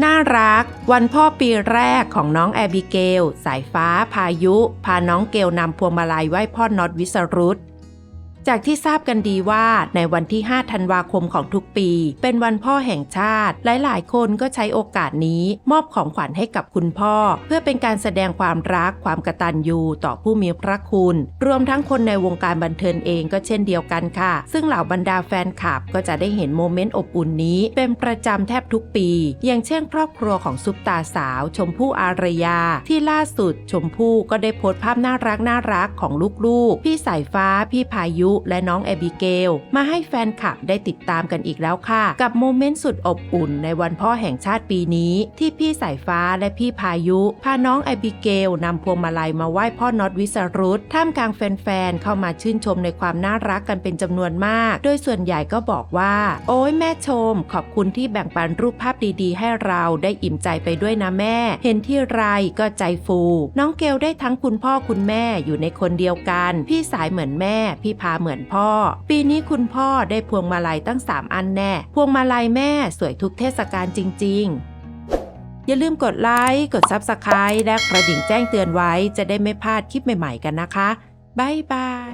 น่ารัก วันพ่อปีแรกของน้องแอบิเกล สายฟ้าพายุ พาน้องเกลนำพวงมาลัยไหว้พ่อน็อตวิสรุต จากที่ทราบกันดีว่าในวันที่ 5 ธันวาคมของทุกปี เป็นวันพ่อแห่งชาติ หลายๆ คนก็ใช้โอกาสนี้มอบของขวัญให้กับคุณพ่อ เพื่อเป็นการแสดงความรักความกตัญญูต่อผู้มีพระคุณ รวมทั้งคนในวงการบันเทิงเองก็เช่นเดียวกันค่ะ ซึ่งเหล่าบรรดาแฟนคลับก็จะได้เห็นโมเมนต์อบอุ่นนี้ เป็นประจำแทบทุกปี อย่างเช่น ครอบครัวของซุปตาสาว ชมพู่อารยา ที่ล่าสุดชมพู่ก็ได้โพสต์ภาพน่ารักน่ารักของลูกๆ พี่สายฟ้าพี่พายุและน้องแอบิเกล มาให้แฟนคลับได้ติดตามกันอีกแล้วค่ะ กับโมเมนต์สุดอบอุ่นในวันพ่อแห่งชาติปีนี้ ที่พี่สายฟ้าและพี่พายุ พาน้องแอบิเกลนำพวงมาลัยมาไหว้พ่อน็อตวิสรุตท่ามกลางแฟนๆเข้ามาชื่นชมในความน่ารักกันเป็นจำนวนมาก โดยส่วนใหญ่ก็บอกว่า โอ้ยแม่ชม ขอบคุณที่แบ่งปันรูปภาพดีๆ ให้เราได้อิ่มใจไปด้วยนะแม่ เห็นที่ไรก็ใจฟู น้องเกลได้ทั้งคุณพ่อคุณแม่อยู่ในคนเดียวกัน พี่สายเหมือนแม่ พี่พาเหมือนพ่อ ปีนี้คุณพ่อได้พวงมาลัยตั้ง 3 อันแน่ พวงมาลัยแม่สวยทุกเทศกาลจริง ๆอย่าลืมกดไลค์ กด Subscribe และกระดิ่งแจ้งเตือนไว้จะได้ไม่พลาดคลิปใหม่ๆกันนะคะ บ๊ายบาย